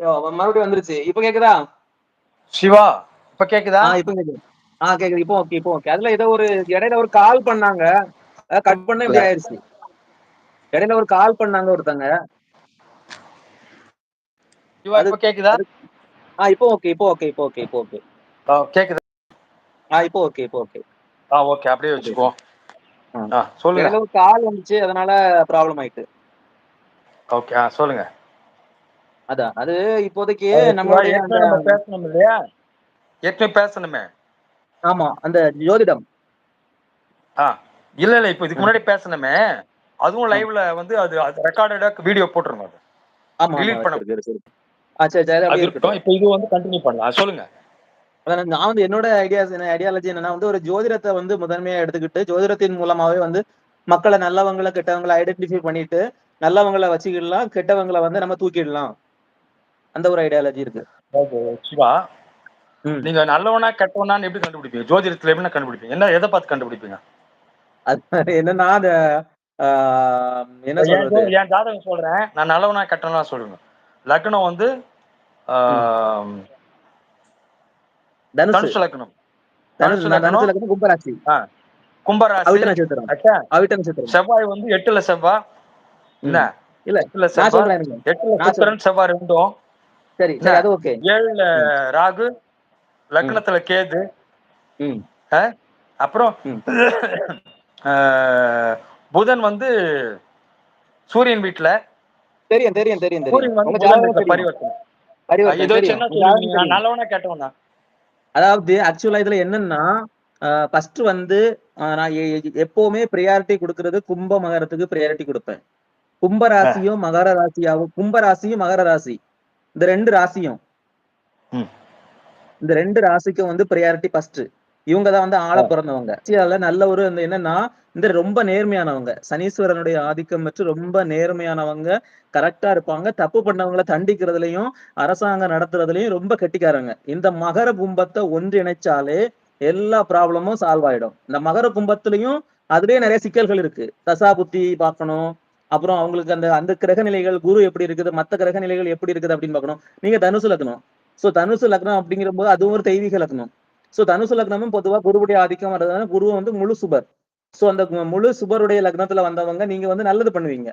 மறுபடியும் வந்துருச்சு. இப்ப கேக்குதா? சிவா இப்ப கேக்குதா? இப்ப கேக்குது. ஆ கேக்குது. இப்போ ஓகே இப்போ ஓகே. அதுல ஏதோ ஒரு இடையில ஒரு கால் பண்ணாங்க. கட் பண்ண இப்படி ஆயிருச்சு. இடையில ஒரு கால் பண்ணாங்க ஒருத்தங்க. சிவா இப்ப கேக்குதா? ஆ இப்போ ஓகே இப்போ ஓகே இப்போ ஓகே இப்போ ஓகே. கேக்குதா. ஆ இப்போ ஓகே இப்போ ஓகே. ஆ ஓகே. அப்படியே வச்சுக்கோ. ஆ. ஆ சொல்லுங்க. கால் வந்துச்சு. அதனால ப்ராப்ளம் ஆயிட்டு. ஓகே. ஆ சொல்லுங்க. அதான். அது இப்போதைக்கு நம்மளுடைய நம்ம பேசணும் இல்லையா? ஏற்கனவே பேசணுமே. ஆமா அந்த ஜோதிடம். ஆ இல்ல இல்ல இப்ப இதுக்கு முன்னாடி பேசணுமே. அதுவும் லைவ்ல வந்து அது ரெக்கார்டடா வீடியோ போட்டுருங்க அது. ஆமா ஆமா delete பண்ண சரி சரி இருக்கட்டும். இப்ப இது வந்து கண்டினியூ பண்ணலாம். சொல்லுங்க. அதான் நான் வந்து என்னோட ஐடியாஸ் என்ன ஐடியாலஜி என்னன்னா வந்து ஒரு ஜோதிடத்தை வந்து முதன்மையா எடுத்துக்கிட்டு ஜோதிடத்தின் மூலமாவே வந்து மக்களை நல்லவங்களை கெட்டவங்களை ஐடென்டிஃபை பண்ணிட்டு நல்லவங்களை வச்சுக்கிடலாம் கெட்டவங்களை வந்து நம்ம தூக்கிடலாம். அந்த ஒரு ஐடியாலஜி இருக்கு. சிவா. நீங்க நல்லவனா கெட்டவனான்னு எப்படி கண்டுபிடிப்பீங்க? ஜோதிடத்துல எப்படி கண்டுபிடிப்பீங்க? என்ன எதை பார்த்து கண்டுபிடிப்பீங்க? அது என்னன்னா ஆஹ், என்ன என் சொல்றது? என் ஜாதகம் சொல்றேன் நான் நல்லவனா கெட்டவனா சொல்லுங்க லக்னம் வந்து தனுசு. லக்னம். தனுசு லக்னம். கும்பராசி. கும்பராசி செவ்வாய் வந்து எட்டுல செவ்வாய் என்ன. இல்ல எட்டுல செவ்வாய். எட்டுல செவ்வாய் ரெண்டும். சரி அது ஓகே. ஏழுல ராகு லக்னத்துல கேது? அப்புறம் புதன் வந்து சூரியன் வீட்டுல தெரியும் தெரியும் தெரியும் தெரியும். பரிவர்த்தனை. கேட்டவனா அதாவது ஆக்சுவலா இதுல என்னன்னா ஃபர்ஸ்ட் வந்து நான் எப்பவுமே ப்ரியாரிட்டி கொடுக்கறது கும்ப மகரத்துக்கு ப்ரியாரிட்டி கொடுப்பேன். கும்ப ராசியும் மகர ராசியாவும் கும்ப ராசியும் மகர ராசி. இந்த ரெண்டு ராசியும். இந்த ரெண்டு ராசிக்கும் வந்து ப்ரியாரிட்டி ஃபர்ஸ்ட் இவங்க தான் வந்து ஆள பிறந்தவங்க. ராசியால நல்ல ஒரு என்னன்னா இந்த ரொம்ப நேர்மையானவங்க. சனீஸ்வரனுடைய ஆதிக்கம் மற்றும் ரொம்ப நேர்மையானவங்க கரெக்டா இருப்பாங்க. தப்பு பண்ணவங்கள தண்டிக்கிறதுலயும் அரசாங்கம் நடத்துறதுலயும் ரொம்ப கெட்டிக்காரங்க. இந்த மகர கும்பத்தை ஒன்றிணைச்சாலே எல்லா ப்ராப்ளமும் சால்வ் ஆயிடும். இந்த மகர கும்பத்திலையும் அதுலயே நிறைய சிக்கல்கள் இருக்கு. தசா புத்தி பார்க்கணும். அப்புறம் அவங்களுக்கு அந்த அந்த கிரக நிலைகள் குரு எப்படி இருக்குது மற்ற கிரக நிலைகள் எப்படி இருக்குது அப்படின்னு பார்க்கணும். நீங்க தனுசு லக்னம். ஸோ தனுசு லக்னம் அப்படிங்கிற போது அதுவும் ஒரு தெய்வீக லக்னம். ஸோ தனுசு லக்னமும் பொதுவாக குருவுடைய ஆதிக்கம் வர்றதுனால குரு வந்து முழு சுபர். ஸோ அந்த முழு சுபருடைய லக்னத்துல வந்தவங்க நீங்க வந்து நல்லது பண்ணுவீங்க.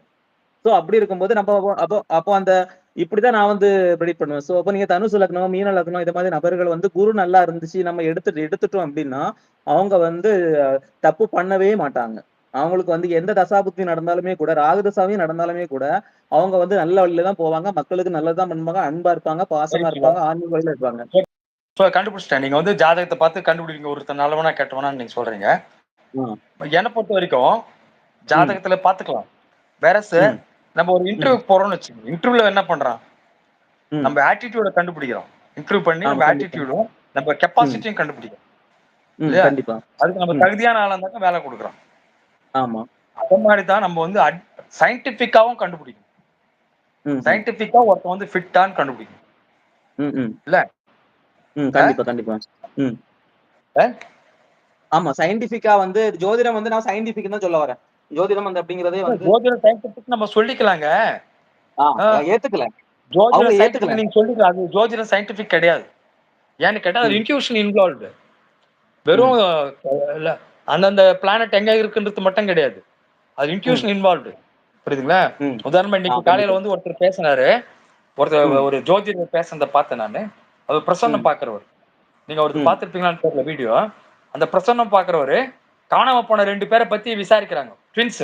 சோ அப்படி இருக்கும்போது நம்ம அப்போ- அப்போ அந்த இப்படிதான் நான் வந்து ப்ரெடிக்ட் பண்ணுவேன். ஸோ அப்போ நீங்க தனுசு லக்னம் மீன லக்னம் இந்த மாதிரி நபர்கள் வந்து குரு நல்லா இருந்துச்சு நம்ம எடுத்துட்டு எடுத்துட்டோம் அப்படின்னா அவங்க வந்து தப்பு பண்ணவே மாட்டாங்க. அவங்களுக்கு வந்து எந்த தசாபுத்தி நடந்தாலுமே கூட ராகுதசாவையும் நடந்தாலுமே கூட அவங்க வந்து நல்ல வழியில தான் போவாங்க. மக்களுக்கு நல்லதுதான் பண்ணுவாங்க. அன்பா இருப்பாங்க. பாசமா இருப்பாங்க. ஆன்மீக வழியில இருப்பாங்க. இப்போ கண்டுபிடிச்சிட்டேன். நீங்க வந்து ஜாதகத்தை பார்த்து கண்டுபிடிங்க. ஒருத்தர் நல்லவனா கெட்டவனான்னு நீங்க சொல்றீங்க. என்னை பொறுத்த வரைக்கும் ஜாதகத்துல பாத்துக்கலாம் வேற. நம்ம ஒரு இன்டர்வியூ போறோம்னு வச்சுக்கோங்க. இன்டர்வியூல என்ன பண்றான். நம்ம ஆட்டிடியூட கண்டுபிடிக்கிறோம். இன்டர்வியூ பண்ணி நம்ம. ஆட்டிடியூடும் நம்ம கெப்பாசிட்டியும் கண்டுபிடிக்கிறோம். அதுக்கு நம்ம. தகுதியான ஆளா இருந்தாக்க வேலை கொடுக்குறோம். ஆமா அதே மாதிரி தான் நம்ம வந்து சயின்டிபிக்காவும் கண்டுபிடிக்கணும் ம், ம். சயின்டிபிக்கா ஒருத்தன் வந்து ஃபிட்டான்னு கண்டுபிடிக்கணும். இல்ல? ம், கண்டிப்பா கண்டிப்பா ம். ஆமா சயின்டிபிக்கா வந்து ஜோதிடம் வந்து நான் சயின்டிபிக் தான் சொல்ல வரேன் ஜோதிடம் வந்து அப்படிங்கறதே வந்து ஜோதிட சயின்டிபிக் நம்ம சொல்லிக்கலாங்க. ஏத்துக்கல ஜோதிட அவங்க சயின்டிபிக் ஏத்துக்கல. நீங்க சொல்லிக்கலாம் அது ஜோதிட சயின்டிபிக் கிடையாது ஏன்னு கேட்டா அது ம். இன்ட்யூஷன் இன்வால்வ்டு வெறும் அந்தந்த பிளானட் எங்க இருக்குன்றது மட்டும் கிடையாது. அது இன்ட்யூஷன் இன்வால்வ்டு புரியுதுங்களா. உதாரணமா இன்னைக்கு காலையில வந்து ஒருத்தர் பேசினாரு. ஒருத்தர். ஒரு ஜோதிடர் பேசுனதை பார்த்தேன் நானு. அவர் பிரசன்னம். பாக்குறவர் நீங்க அவருக்கு ம். பார்த்திருப்பீங்களான்னு தெரியல வீடியோ அந்த பிரசன்னம் பாக்குறவரு காணாம போன ரெண்டு பேரை பத்தி விசாரிக்கிறாங்க. ட்வின்ஸ்.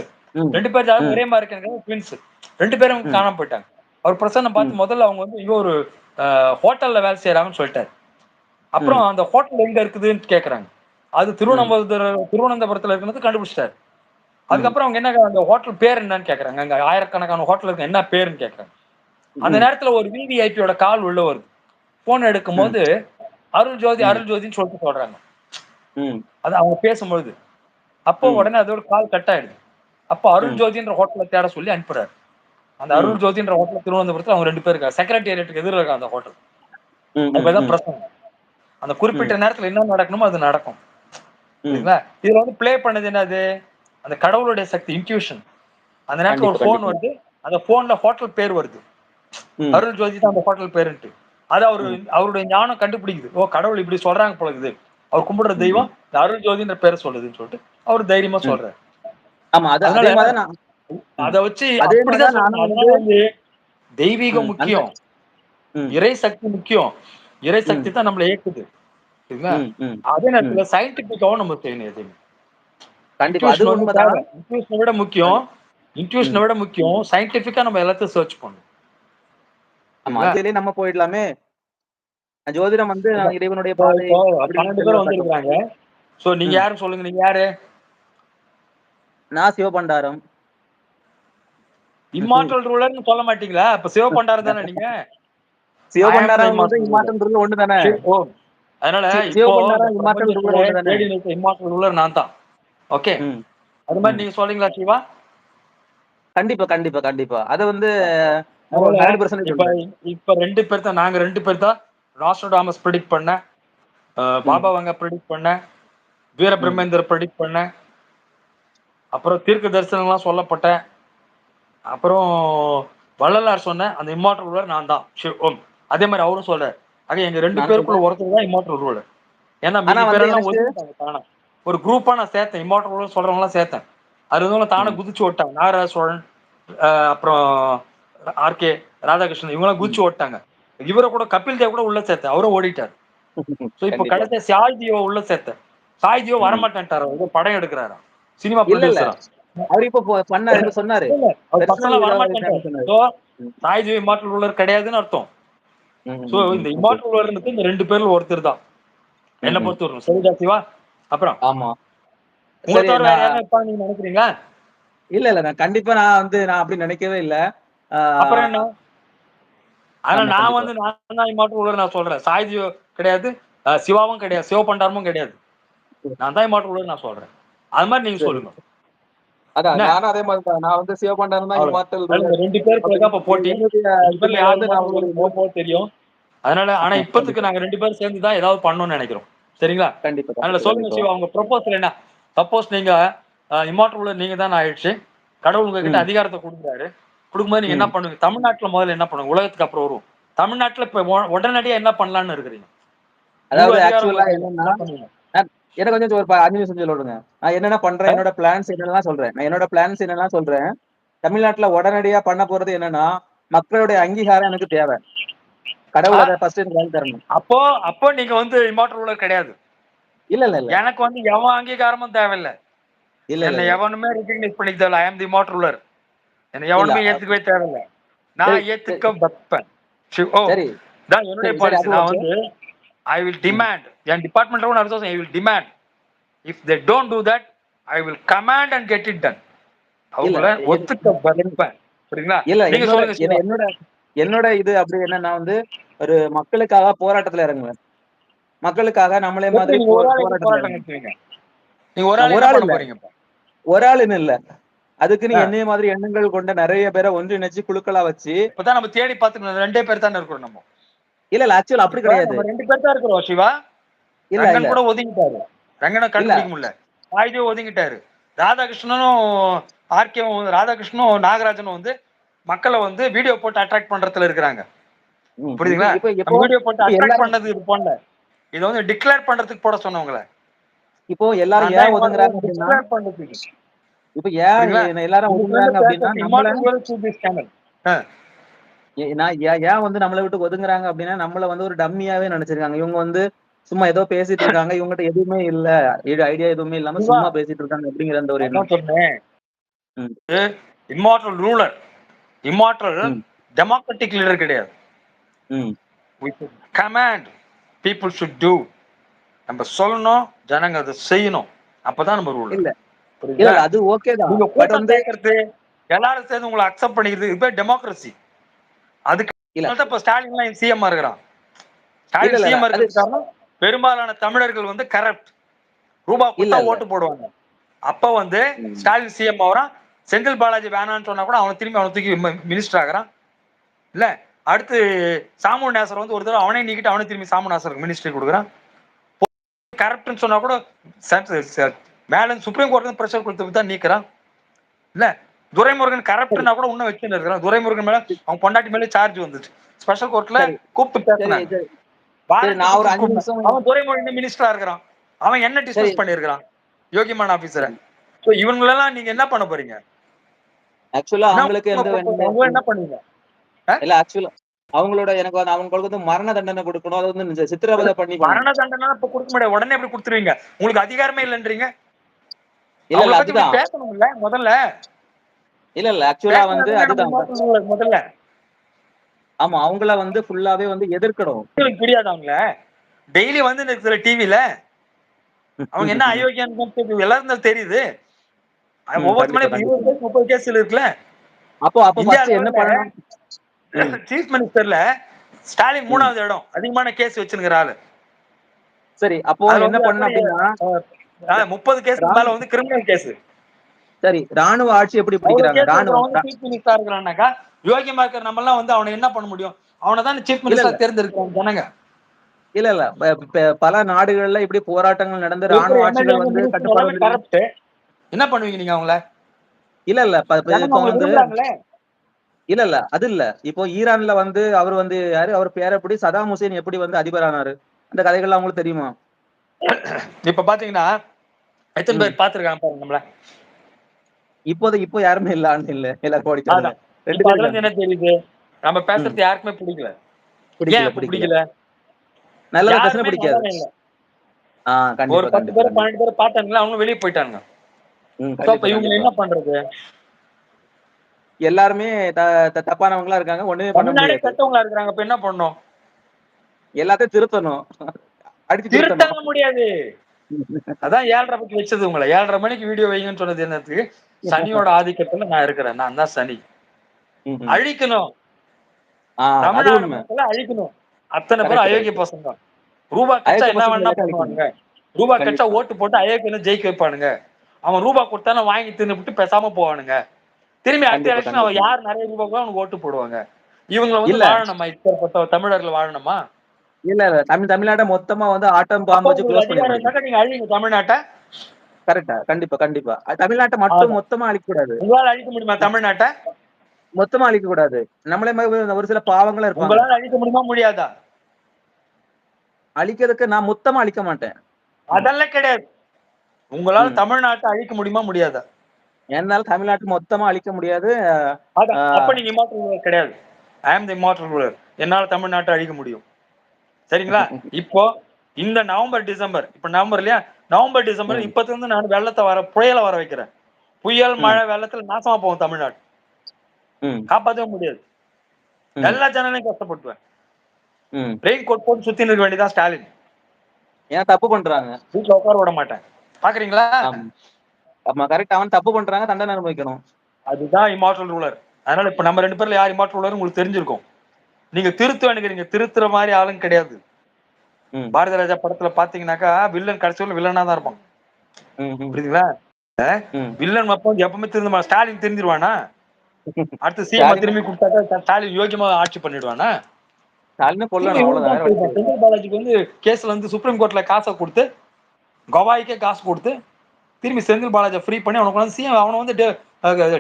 ரெண்டு பேர் ஜாதகம். ஒரே மாதிரி இருக்காங்க ட்வின்ஸ் ரெண்டு பேரும். காணாம போயிட்டாங்க. அவர் பிரசன்னம் பார்த்து முதல்ல அவங்க வந்து இவங்க ஒரு ஹோட்டல்ல வேலை செய்யறாங்கன்னு சொல்லிட்டாரு. அப்புறம் அந்த ஹோட்டல் எங்க இருக்குதுன்னு கேக்குறாங்க. அது திருவனந்தபுரம் திருவனந்தபுரத்துல இருக்கிறது கண்டுபிடிச்சிட்டாரு. அதுக்கப்புறம் அவங்க என்ன அந்த ஹோட்டல் பேர் என்னன்னு கேக்குறாங்க. அங்க ஆயிரக்கணக்கான ஹோட்டல் இருக்கு என்ன பேருன்னு கேக்குறாங்க. அந்த. நேரத்துல ஒரு விவிஐபியோட கால் உள்ள வருது. போன் எடுக்கும்போது அருள் ஜோதி. அருள் ஜோதின்னு சொல்லிட்டு சொல்றாங்க. அது அவங்க பேசும்பொழுது. அப்போ. உடனே அதோட கால் கட் ஆயிடுது. அப்போ அருள். ஜோதின்ற ஹோட்டலை தேட சொல்லி அனுப்புறாரு. அந்த. அருள் ஜோதின்ற ஹோட்டல் திருவனந்தபுரத்துல அவங்க ரெண்டு பேர் இருக்காங்க. செக்ரட்டேரியட்டுக்கு எதிர இருக்காங்க அந்த ஹோட்டல். பிரச்சனை அந்த குறிப்பிட்ட நேரத்துல என்ன நடக்கணுமோ அது நடக்கும். இதுல வந்து ப்ளே பண்ணது என்னது? அந்த கடவுளுடைய சக்தி இன்ட்யூஷன் அந்த நேரத்துல ஒரு கண்டிப்பா. வருது. அந்த போன்ல ஹோட்டல் பேர் வருது. அருள் ஜோதி தான் அந்த ஹோட்டல் பேருன்ட்டு. அது அவரு அவருடைய ஞானம் கண்டுபிடிக்குது. ஓ கடவுள் இப்படி சொல்றாங்க போல இருக்குது அவர் கும்பிடுற தெய்வம் இந்த அருள் ஜோதின்ற பேரை சொல்லுதுன்னு சொல்லிட்டு அவர் தைரியமா சொல்றாரு. ஆமா அது அதனால- அதே வச்சு தெய்வீகம் முக்கியம். இறை சக்தி முக்கியம். இறை சக்தி தான் நம்மள இயக்குது. சரிங்களா. அதே நேரத்துல சயின்டிபிக்காவும் நம்ம செய்யணும் எதுவுமே கண்டிப்பா. விட முக்கியம். இன்ட்யூஷனை விட முக்கியம். சயின்டிபிக்கா நம்ம எல்லாத்தையும் சர்ச் பண்ணணும். ஆமா. அதுலயே நம்ம போயிடலாமே. ஜோதிடம் வந்து இறைவனுடைய பாதை பன்னெண்டு பேர் வந்திருக்காங்க சோ நீங்க ம். யாரும் சொல்லுங்க. நீங்க யாரு? நான் சிவபண்டாரம். இம்மாற்றல் ரூலர்னு சொல்ல மாட்டீங்களா? இப்ப சிவபண்டாரம் தானே நீங்க? சிவபண்டாரம் வந்து immortal. இம்மாற்றன்றது ஒண்ணு தானே ஓ அதனால? இம்மாற்றல் ரூலர் நான் தான் ஓகே. அது மாதிரி நீங்க சொல்றீங்களா சிவா? கண்டிப்பா கண்டிப்பா கண்டிப்பா. அது வந்து இப்ப ரெண்டு பேர் தான் நாங்க ரெண்டு பேர் தான் ராஸ்ட்ரோடாமஸ் ப்ரெடிக்ட் பண்ண பாபா வங்க ப்ரெடிக்ட் பண்ண வீர பிரம்மேந்தர் ப்ரெடிக்ட் பண்ண அப்புறம் தீர்க்க தரிசனம்லாம் சொல்லப்பட்ட அப்புறம் வள்ளலார் சொன்ன அந்த இம்மாற்றல் ரூலர் நான் தான் சிவ ஓம். அதே மாதிரி அவரும் சொல்றாரு. ஆக எங்க ரெண்டு பேருக்குள்ள ஒருத்தர் தான் இம்மாற்றல் ரூலர் ஏன்னா வந்து ஒரு குரூப்பா நான் சேர்த்தேன். இம்மாற்றல் ரூலர் சொல்றவங்க எல்லாம் சேர்த்தேன். அது இருந்தாலும் தானே குதிச்சு ஓட்டாங்க. நாகராஜ சோழன் அப்புறம் ஆர்கே ராதாகிருஷ்ணன் இவங்கெல்லாம் குதிச்சு ஓட்டாங்க. இவரை கூட கபில் தேவ் கூட உள்ள சேர்த்தேன். அவரும் ஓடிட்டார். சோ இப்ப. கடைசியா சாய் ஜியோ உள்ள சேர்த்தேன். சாய் ஜியோ வரமாட்டேன்ட்டாரு அவர். ஏதோ படம் எடுக்கிறாராம் சினிமா. ப்ரொடியூசரா அவர் இப்ப பண்ணாரு சொன்னாரு. அவர் Personal பசங்க இதா வரமாட்டேன்ட்டாரு. சொன்னாரு. சோ சாய் ஜியோ இம்மாற்றல் ரூலர் கிடையாதுன்னு அர்த்தம். சோ இந்த. இம்மாற்றல் ரூலர்ன்றது இந்த ரெண்டு பேர்ல ஒருத்தர் தான். என்ன. பொறுத்த வரும் சரிதா சிவா? அப்புறம். ஆமா. உங்களை தவிர வேற யாரும் இருப்பாங்க நீங்க நினைக்கிறீங்களா? இல்ல இல்ல. நான் கண்டிப்பா நான் வந்து நான் அப்படி நினைக்கவே இல்ல. அப்புறம் என்ன? ஆனா நான். வந்து நான் தான் இம்மாற்றல் ரூலர் நான் சொல்றேன். சாய் ஜியோ கிடையாது சிவாவும் கிடையாது சிவபண்டாரமும் கிடையாது. நான் தான் இம்மாற்றல் ரூலர் நான் சொல்றேன். அது மாதிரி நீங்க. சொல்லுங்க. அதான்? நானும் அதே மாதிரி தான். நான் வந்து தான். இம்மாற்றல் அதனால இந்த ரெண்டு பேருக்கு போட்டி. தெரியும். அதனால ஆனா இப்பத்துக்கு நாங்க ரெண்டு பேரும் சேர்ந்து தான் ஏதாவது பண்ணணும்னு நினைக்கிறோம். சரிங்களா? கண்டிப்பா அதனால சொல்லுங்க. சிவா உங்க ப்ரொபோசல் என்ன? சப்போஸ் நீங்க இம்மாற்றல் ரூலர் நீங்க தான் ஆயிடுச்சு. கடவுள் உங்ககிட்ட. அதிகாரத்தை கொடுக்குறாரு. கொடுக்கும்போது நீங்க என்ன ம். பண்ணுவீங்க? தமிழ்நாட்டுல முதல்ல என்ன பண்ணுங்க உலகத்துக்கு அப்புறம் வரும் தமிழ்நாட்டுல இப்ப உடனடியா என்ன பண்ணலாம்னு இருக்கிறீங்க? அதாவது ஆக்சுவலா என்னன்னா? எனக்கு கொஞ்சம் ஒரு அஞ்சு நிமிஷம் சொல்லுங்க நான் என்னென்ன பண்றேன் என்னோட பிளான்ஸ் என்னெல்லாம் சொல்றேன். நான் என்னோட பிளான்ஸ் என்னெல்லாம் சொல்றேன் தமிழ்நாட்டுல உடனடியா பண்ண போறது என்னன்னா மக்களுடைய அங்கீகாரம் எனக்கு தேவை. கடவுள் அதை ஃபர்ஸ்ட் எனக்கு வாங்கி தரணும். அப்போ அப்போ நீங்க வந்து இம்மாற்றல் ரூலர் கிடையாது. இல்ல இல்ல இல்ல. எனக்கு வந்து எவன் அங்கீகாரமும் தேவையில்லை. இல்ல இல்ல எவனுமே ரெகக்னைஸ் பண்ணிக்க தேவையில்ல ஐ அம் தி இம்மாற்றல் ரூலர் என்னை எவனுமே. ஏத்துக்கவே தேவையில்லை. நான் ஏத்துக்க வைப்பேன். ஓ தான் என்னுடைய பாலிசி நான். வந்து ஐ வில் டிமாண்ட் என் டிபார்ட்மெண்ட் கூட அடுத்த I will demand if they don't do that I will command and get it done அவங்கள ஒத்துக்க வைப்பேன். புரியுங்களா நீங்க சொல்லுங்க. என்னோட என்னோட இது அப்படி என்னன்னா வந்து ஒரு மக்களுக்காக போராட்டத்துல இறங்குவேன். மக்களுக்காக நம்மளே மாதிரி ஒரு என்ன ஆளுன்னு இல்ல. அதுக்குன்னு ஆ. என்னைய மாதிரி எண்ணங்கள் கொண்ட நிறைய பேரை ஒன்றிணைச்சு குழுக்களா வச்சு இப்பதான் நம்ம தேடி பார்த்துக்கணும். ரெண்டே பேர் தானே இருக்கிறோம் நம்ம. இல்ல இல்ல ஆக்சுவல் அப்படி கிடையாது. ரெண்டு பேர் தான் இருக்கிறோம் சிவா. இல்ல ரங்கன் கூட ஒதுங்கிட்டாரு. ரங்கனை கண்டுபிடிக்க முடியல. சாய்தேவ் ஒதுங்கிட்டாரு. ராதாகிருஷ்ணனும் ஆர்கேவும் ராதாகிருஷ்ணனும் நாகராஜனும் வந்து மக்களை வந்து வீடியோ போட்டு அட்ராக்ட் பண்றதுல இருக்கிறாங்க. புரியுதுங்களா? வீடியோ போட்டு அட்ராக்ட் பண்ணது இது போடல. இதை வந்து டிக்ளேர் பண்றதுக்கு போட சொன்னவங்கள. இப்போ எல்லாரும் ஏன் ஒதுங்குறாங்க டிக்ளேர் பண்றதுக்கு இப்ப ஏன் எல்லாரும் ஒதுங்குறாங்க அப்படின்னா நான் ஏன் ஏன் வந்து நம்மளை விட்டு ஒதுங்குறாங்க அப்படின்னா நம்மள வந்து ஒரு டம்மியாவே நினைச்சிருக்காங்க. இவங்க வந்து சும்மா ஏதோ பேசிட்டு இருக்காங்க. இவங்ககிட்ட எதுவுமே இல்ல. ஐடியா எதுவுமே இல்லாம. சும்மா பேசிட்டு இருக்காங்க அப்படிங்கிற அந்த ஒரு. இம்மார்டல் ரூலர் இம்மார்டல் ம். டெமோக்ராட்டிக் லீடர் கிடையாது ம். கமாண்ட் பீப்புள் ஷுட் டூ நம்ம சொல்லணும் ஜனங்க அதை செய்யணும் அப்பதான் நம்ம ரூல் இல்ல. அது ஓகே தான் எல்லாரும் சேர்ந்து உங்களை அக்செப்ட் பண்ணிக்கிறது இது டெமோக்ரஸி அதுக்கு இல்ல. இப்ப ஸ்டாலின் எல்லாம் சிஎம் இருக்கிறான் ஸ்டாலின் சிஎம் இருக்கிறது காரணம் பெரும்பாலான தமிழர்கள் வந்து கரப்ட் ரூபா. ஓட்டு போடுவாங்க அப்ப வந்து. ஸ்டாலின் சிஎம் ஆகிறான் செந்தில் பாலாஜி வேணாம்னு சொன்னா கூட அவனை திரும்பி அவனை தூக்கி மினிஸ்டர் ஆகுறான் இல்ல அடுத்து சாமு நேசர் வந்து ஒரு தடவை அவனே நீக்கிட்டு அவனே திரும்பி சாமு நேசருக்கு மினிஸ்டர் கொடுக்குறான். கரப்ட்னு சொன்னா கூட மேல சுப்ரீம் கோர்ட் ப்ரெஷர் கொடுத்து தான் நீக்கிறான். இல்ல துரைமுருகன் கரப்ட்னா கூட இன்னும் வச்சுட்டு இருக்கிறான். துரைமுருகன் மேல அவன் பொண்டாட்டி மேல சார்ஜ் வந்துச்சு ஸ்பெஷல் கோர்ட்ல. கூப்பிட்டு நிமிஷம் அவன் துரைமுருகன் மினிஸ்டரா இருக்கிறான். அவன் என்ன. டிஸ்கஸ் பண்ணிருக்கான் யோகிமான் ஆபீசரை சோ இவங்களெல்லாம் நீங்க என்ன பண்ண போறீங்க? ஆக்சுவலா அவங்களுக்கு எந்த என்ன பண்ணுவீங்க? இல்ல ஆக்சுவலா அவங்களோட எனக்கு வந்து அவங்களுக்கு வந்து மரண தண்டனை கொடுக்கணும். அது வந்து சித்திரவதை பண்ணி. மரண தண்டனை இப்ப கொடுக்க முடியாது. உடனே எப்படி கொடுத்துருவீங்க? உங்களுக்கு அதிகாரமே இல்லைன்றீங்க? இல்ல இல்ல அதுதான். பேசணும்ல முதல்ல. இல்ல இல்ல ஆக்சுவலா வந்து அதுதான் முதல்ல- ஆமா அவங்கள வந்து ஃபுல்லாவே வந்து எதிர்க்கணும். உங்களுக்கு புரியாது அவங்கள. டெய்லி வந்து இருக்கிற டிவில அவங்க என்ன அயோக்கியான்னு எல்லாரும் தெரியுது. ஒவ்வொரு முப்பது கேஸ் இருக்குல்ல. அப்போ அப்போ என்ன பண்ணணும். சீஃப் மினிஸ்டர்ல ஸ்டாலின் மூணாவது இடம் அதிகமான கேஸ் வச்சிருக்கிற ஆளு. சரி அப்போ என்ன அப்படின்னா? முப்பது கேஸ் மேல வந்து கிரிமினல் கேஸ் சரி ராணுவ ஆட்சி எப்படி பிடிக்கிறாங்க? ராணுவ சீஃப் மினிஸ்டர் இருக்கிறான்னாக்கா யோகியமா இருக்கிற நம்ம எல்லாம் வந்து அவனை என்ன பண்ண முடியும்? அவனை தான் சீஃப் மினிஸ்டர் தேர்ந்தெடுக்கிறாங்க ஜனங்க இல்ல. இல்ல பல நாடுகள்ல இப்படி போராட்டங்கள் நடந்து ராணுவ ஆட்சிகள் வந்து கட்டுப்பாடு என்ன பண்ணுவீங்க நீங்க அவங்கள? இல்ல இல்ல. இப்போ வந்து. இல்ல இல்ல. அது இல்ல. இப்போ ஈரான்ல வந்து அவர் வந்து யாரு? அவர் பேர் எப்படி? சதாம் ஹுசேன் எப்படி வந்து அதிபரானாரு? அந்த கதைகள்லாம் உங்களுக்கு தெரியுமா? இப்ப பாத்தீங்கன்னா எத்தனை பேர் பாத்துருக்காங்க பாருங்க நம்மள. இப்போது இப்போ யாருமே இல்ல ஆண்டு இல்ல. எல்லாரும் அதான். ரெண்டு இப்ப பேர் அதுல இருந்து என்ன தெரியுது? நம்ம பேசுறது யாருக்குமே பிடிக்கல. பிடிக்கல பிடிக்கல. நல்ல பேசினா யாருமே பிடிக்காது. ஒரு கண்டிப்பா பத்து பேர் பன்னெண்டு பேர் பார்த்தாங்களா அவங்க வெளியே போயிட்டாங்க ம், So, அப்ப கண்டிப்பா, இவங்க. என்ன பண்றது? எல்லாருமே தப்பானவங்களா இருக்காங்க ஒண்ணுமே பண்ண முடியாது. கெட்டவங்களா இருக்கிறாங்க அப்ப என்ன பண்ணணும்? எல்லாத்தையும் திருத்தணும். அடிச்சு திருத்தணும். முடியாது. அதான் ஏழரை பத்தி வச்சது உங்களை. ஏழரை மணிக்கு வீடியோ வைங்கன்னு சொன்னது என்னத்துக்கு சனியோட ஆதிக்கத்துல நான் இருக்கிறேன். நான் தான் சனி. அழிக்கணும். தமிழ்நாடு அழிக்கணும். அத்தனை பேர் Correct, அயோக்கிய பசங்க. ரூபா அயோக்கிய என்ன வேணா. பண்ணுவானுங்க. ரூபா கண்டிப்பா. ஓட்டு போட்டு அயோக்கியன்னு ஜெயிக்க வைப்பானுங்க. அவன் ரூபா கொடுத்தானே வாங்கி தின்னுபிட்டு பேசாம போவானுங்க. திரும்பி அடுத்த எலெக்ஷன் அவன். யார் நிறைய ரூபா கூட அவனுக்கு ஓட்டு போடுவாங்க. இவங்க வந்து. வாழணுமா? இப்பேற்பட்ட தமிழர்கள் வாழணுமா? இல்ல இல்ல. தமிழ் தமிழ்நாட மொத்தமா வந்து ஆட்டம் பாம்பு வச்சு க்ளோஸ் பண்ணி நீங்க அழிங்க தமிழ்நாட்டை. கரெக்டா கண்டிப்பா கண்டிப்பா. தமிழ்நாட்டை மட்டும். மொத்தமா அழிக்க கூடாது உங்களால அழிக்க முடியுமா தமிழ்நாட்டை? மொத்தமா அழிக்க கூடாது நம்மளே மாதிரி ஒரு சில பாவங்களும் இருப்பாங்க. உங்களால அழிக்க முடியுமா? முடியாதா? அழிக்கிறதுக்கு நான் மொத்தமா அழிக்க மாட்டேன். அதெல்லாம் கிடையாது. உங்களால. தமிழ்நாட்டை அழிக்க முடியுமா முடியாதா? என்னால தமிழ்நாட்டு மொத்தமா அழிக்க முடியாது. அப்ப நீங்க இமாட்டல் ரூலர் கிடையாது. ஐ ஆம் தி இமாட்டல் ரூலர் என்னால தமிழ்நாட்டை அழிக்க முடியும். சரிங்களா? இப்போ இந்த நவம்பர் டிசம்பர் இப்ப நவம்பர் இல்லையா? November December. இப்பத்துல இருந்து நான் வெள்ளத்தை வர புயலை வர வைக்கிறேன். புயல் மழை வெள்ளத்துல நாசமா போகும் தமிழ்நாடு. காப்பாற்றவே முடியாது. எல்லா ஜனங்களையும் கஷ்டப்படுத்துவேன். ம். ரெயின் கோட் போட்டு சுத்தி நிற்க வேண்டியதான் ஸ்டாலின். ஏன் தப்பு பண்றாங்க? வீட்டுல உட்கார விட மாட்டேன். பாக்குறீங்களா? ஆமா. கரெக்ட் அவன் தப்பு பண்றாங்க தண்டனை அனுபவிக்கணும். அதுதான் இமாட்டல் ரூலர் அதனால இப்ப நம்ம ரெண்டு பேர்ல யார் இமாட்டல் ரூலர் உங்களுக்கு தெரிஞ்சிருக்கும். நீங்க திருத்த நினைக்கிறீங்க திருத்துற மாதிரி ஆளுங்க கிடையாது. பாரதி ராஜா படத்துல பாத்தீங்கன்னாக்கா வில்லன் கடைசி வரல வில்லனா தான் இருப்பான். புரியுதுங்களா. வில்லன் அப்போ எப்பவுமே திருந்த ஸ்டாலின் தெரிஞ்சிருவானா அடுத்து சிஎம் திரும்பி கொடுத்தாக்கா ஸ்டாலின் யோகியமா ஆட்சி பண்ணிடுவானா? ஸ்டாலினை கொல்லணும் அவ்வளவுதான். பாலாஜிக்கு வந்து கேஸ்ல வந்து சுப்ரீம் கோர்ட்ல காசை கொடுத்து கவாய்க்கே காசு கொடுத்து திரும்பி செந்தில் பாலாஜி ஃப்ரீ பண்ணி அவனுக்கு வந்து சிஎம் அவனை வந்து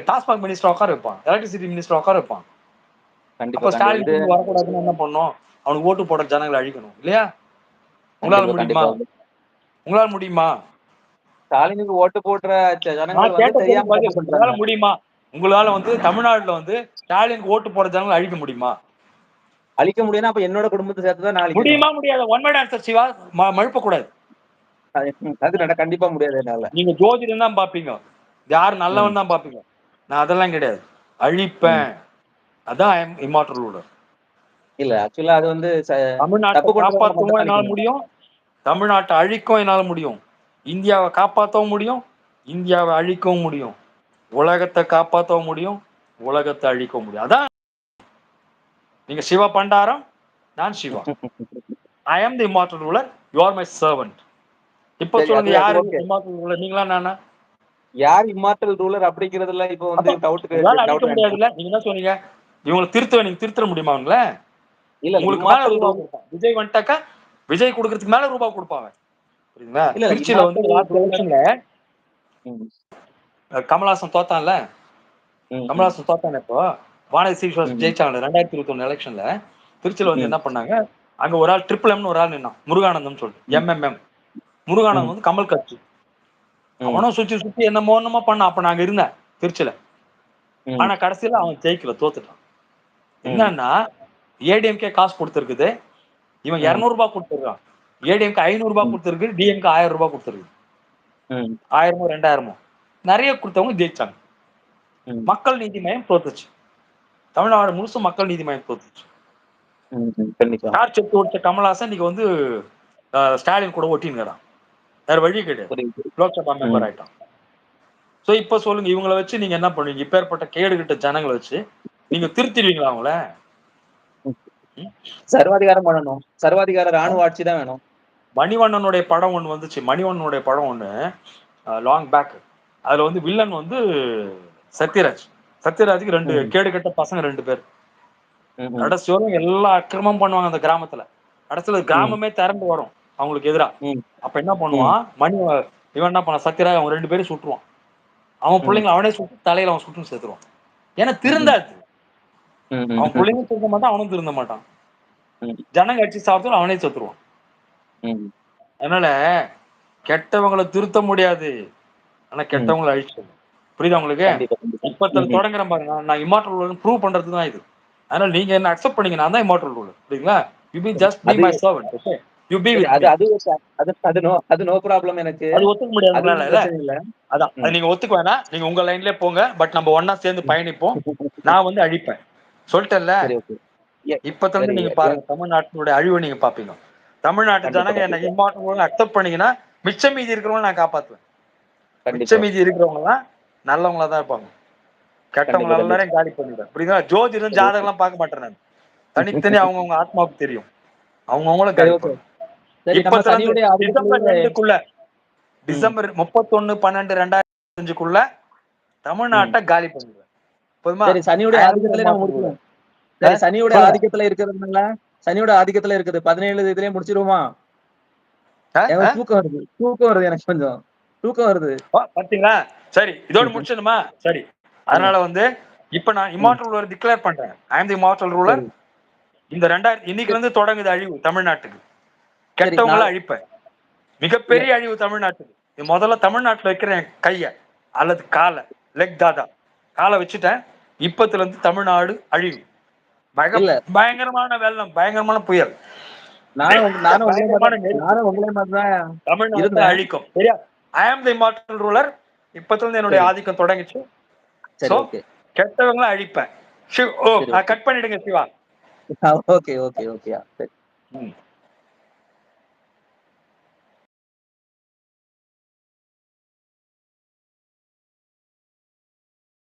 டாஸ்மாக் மினிஸ்டர் உட்கார வைப்பான். எலக்ட்ரிசிட்டி மினிஸ்டர் உட்கார வைப்பான். கண்டிப்பா அப்ப. ஸ்டாலின் வரக்கூடாதுன்னு என்ன பண்ணும்? அவனுக்கு ஓட்டு போட ஜனங்களை அழிக்கணும் இல்லையா? உங்களால முடியுமா. உங்களால முடியுமா? ஸ்டாலினுக்கு ஓட்டு போடுற ஜனங்கள் முடியுமா? உங்களால வந்து தமிழ்நாட்டுல வந்து ஸ்டாலினுக்கு ஓட்டு போட ஜனங்களை அழிக்க முடியுமா? அழிக்க முடியும்னா அப்ப என்னோட குடும்பத்தை சேர்த்து தான். முடியுமா முடியாது. One might answer Siva. மழுப்ப கூடாது அது- நட கண்டிப்பா முடியாது என்னால. நீங்க ஜோதிடம் தான் பாப்பீங்க யார் நல்லவன் தான் பாப்பீங்க நான் அதெல்லாம் கிடையாது. அழிப்பேன். அதான் இம்மாற்றல் ரூலர் இல்ல ஆக்சுவலா அது வந்து தமிழ்நாட்டை காப்பாற்றவும் என்னால. முடியும். தமிழ்நாட்டை அழிக்கவும் என்னால முடியும். இந்தியாவை காப்பாற்றவும் முடியும். இந்தியாவை அழிக்கவும் முடியும். உலகத்தை காப்பாற்றவும் முடியும். உலகத்தை அழிக்கவும் முடியும். அதான். நீங்க சிவா பண்டாரம் நான் Siva. I am the immortal ruler you are my servant இப்போ சொல்லுங்க யாரு நீங்களா நானா? யார் இம்மார்டல் ரூலர் அப்படிங்கிறதுல இப்போ வந்து டவுட் டவுட் முடியாதுல்ல? நீங்க என்ன சொன்னீங்க? இவங்களை திருத்த நீங்க திருத்த முடியுமா அவங்கள? இல்ல உங்களுக்கு மேல ரூபா விஜய் வந்துட்டாக்கா விஜய் கொடுக்கறதுக்கு மேல ரூபா கொடுப்பாங்க புரியுதுங்களா? திருச்சியில வந்து. கமலாசன் தோத்தான்ல? கமலஹாசன் தோத்தானே இப்போ? வானதி சீஸ்வாஸ். ஜெயிச்சாங்க ரெண்டாயிரத்தி இருபத்தி ஒண்ணு எலெக்ஷன்ல திருச்சியில வந்து. என்ன பண்ணாங்க? அங்க ஒரு ஆள் ட்ரிபிள் எம்னு ஒரு ஆள் நின்னான். முருகானந்தம் சொல்லிட்டு. எம்எம்எம் முருகானந்தம் வந்து கமல் கட்சி. அவனும் சுத்தி சுத்தி என்னமோ என்னமோ பண்ணான். அப்ப நாங்க இருந்தேன் திருச்சியில. ஆனா கடைசியில அவன் ஜெயிக்கல தோத்துட்டான். என்னன்னா ஏடிஎம்கே காசு கொடுத்துருக்குது. இவன். இருநூறு ரூபாய் கொடுத்துருக்கான். ஏடிஎம்கே ஐநூறு ரூபாய். கொடுத்துருக்கு டிஎம்கே ஆயிரம் ரூபாய் கொடுத்துருக்கு. ஆயிரமோ ரெண்டாயிரமோ. நிறைய கொடுத்தவங்க ஜெயிச்சாங்க. மக்கள் நீதி மையம் தோத்துச்சு. தமிழ்நாடு முழுசும் மக்கள் நீதி மையம் தோத்துச்சு. யார் செத்து ஓடிச்ச கமல்ஹாசன் இன்னைக்கு வந்து ஸ்டாலின் கூட ஒட்டின்னுக்கிறான். வேற வழி கிடையாது. லோக்சபா. மெம்பர் ஆயிட்டான். சோ இப்ப சொல்லுங்க இவங்கள வச்சு நீங்க என்ன பண்ணுவீங்க? இப்பேற்பட்ட கேடுகிட்ட ஜனங்களை வச்சு நீங்க திருத்திடுவீங்களா அவங்கள? சர்வாதிகாரம் பண்ணணும். சர்வாதிகார ராணுவ ஆட்சி தான் வேணும். மணிவண்ணனுடைய படம் ஒண்ணு வந்துச்சு. மணிவண்ணனுடைய படம் ஒண்ணு லாங் பேக் அதுல வந்து வில்லன் வந்து சத்யராஜ். சத்யராஜுக்கு ரெண்டு. கேடு கெட்ட பசங்க ரெண்டு பேர். கடைசி எல்லா அக்கிரமம் பண்ணுவாங்க அந்த கிராமத்துல. கடைசியில கிராமமே திறந்து வரும். அவங்களுக்கு எதிரா. ம். அப்ப என்ன பண்ணுவான்? மணி இவன் என்ன பண்ண சத்யராஜ் அவன் ரெண்டு பேரும் சுட்டுருவான். அவன் ம். பிள்ளைங்க அவனே சுட்டு தலையில அவன் சுட்டு சேர்த்துருவான் ஏன்னா திருந்தாது. அவன் பிள்ளைங்க திருந்த மாட்டான் அவனும் திருந்த மாட்டான். ஜனங்க அடிச்சு சாப்பிட்டு அவனே செத்துருவான். அதனால கெட்டவங்களை திருத்த முடியாது. ஆனா கெட்டவங்களை அழிச்சிடும் புரியுதா உங்களுக்கு? ம். தொடங்குறேன் பாருங்க. நான் இம்மார்டல் ரூல் ப்ரூவ் பண்றது தான் இது. அதனால நீங்க என்ன அக்செப்ட் பண்ணீங்க நான் தான் இம்மார்டல் ரூல் புரியுங்களா you be just be my servant okay you be அது அது அது அது நோ அது நோ ப்ராப்ளம் எனக்கு. அது ஒத்துக்க முடியாது இல்ல அதான். நீங்க ஒத்துக்க வேணாம். நீங்க உங்க லைன்லயே போங்க. பட் நம்ம ஒண்ணா சேர்ந்து பயணிப்போம். நான் வந்து அழிப்பேன். சொல்லிட்டேன்ல? இப்பத்துல இருந்து நீங்க பாருங்க தமிழ்நாட்டினுடைய அழிவை நீங்க பாப்பீங்க தமிழ்நாட்டு ஜனங்க என்ன அக்செப்ட் பண்ணீங்கன்னா மிச்ச மீதி இருக்கிறவங்க நான் காப்பாத்துவேன். மிச்ச மீதி இருக்கிறவங்க எல்லாம் நல்லவங்களா தான் இருப்பாங்க. கெட்டவங்க எல்லாரையும் காலி பண்ணிடுவேன். புரியுதா? ஜோதிடம் ஜாதகம் எல்லாம் பார்க்க மாட்டேன் நான். தனித்தனி அவங்கவுங்க ஆத்மாவுக்கு தெரியும். அவங்கவுங்களும் சரி டிசம்பர் முப்பத்தொன்னு பன்னெண்டு ரெண்டாயிரத்தி அஞ்சுக்குள்ள தமிழ்நாட்டை காலி பண்ணிடுவேன். போதுமா சரி சனியுடைய ஆதிக்கத்திலே the நம்ம master முடிச்சிருவோம் சரி சனியோட சொல்லுங்க. ஆதிக்கத்துல இருக்கிறதுனால சனியோட ஆதிக்கத்துல இருக்குது. பதினேழு இதுலயே முடிச்சிருவோமா? தூக்கம் வருது. தூக்கம் வருது எனக்கு கொஞ்சம். தூக்கம் வருது. பாத்தீங்களா? சரி இதோட முடிச்சிடணுமா? சரி. அதனால வந்து இப்ப நான் இமார்டல் ரூலர் டிக்ளேர் பண்றேன். I am the immortal ruler. இந்த ரெண்டாயிரம் இன்னைக்கு இருந்து தொடங்குது அழிவு தமிழ்நாட்டுக்கு. கெட்டவங்கள அழிப்பேன் மிகப்பெரிய அழிவு தமிழ்நாட்டுக்கு. முதல்ல தமிழ்நாட்டுல வைக்கிறேன் கைய அல்லது காலை லெக் தாதா. காலை வச்சுட்டேன். இப்பத்துல இருந்து தமிழ்நாடு அழிவு. பயங்கரமான வெள்ளம் பயங்கரமான புயல். இருந்தேன். அழிக்கும். சரியா? ஐ ஆம் தி இமார்டல் ரூலர் இப்பத்துல இருந்து என்னுடைய. ஆதிக்கம் தொடங்கிச்சு. கெட்டவங்கள அழிப்பேன். கட் பண்ணிடுங்க சிவா. ஓகே ஓகே ஓகே ம்.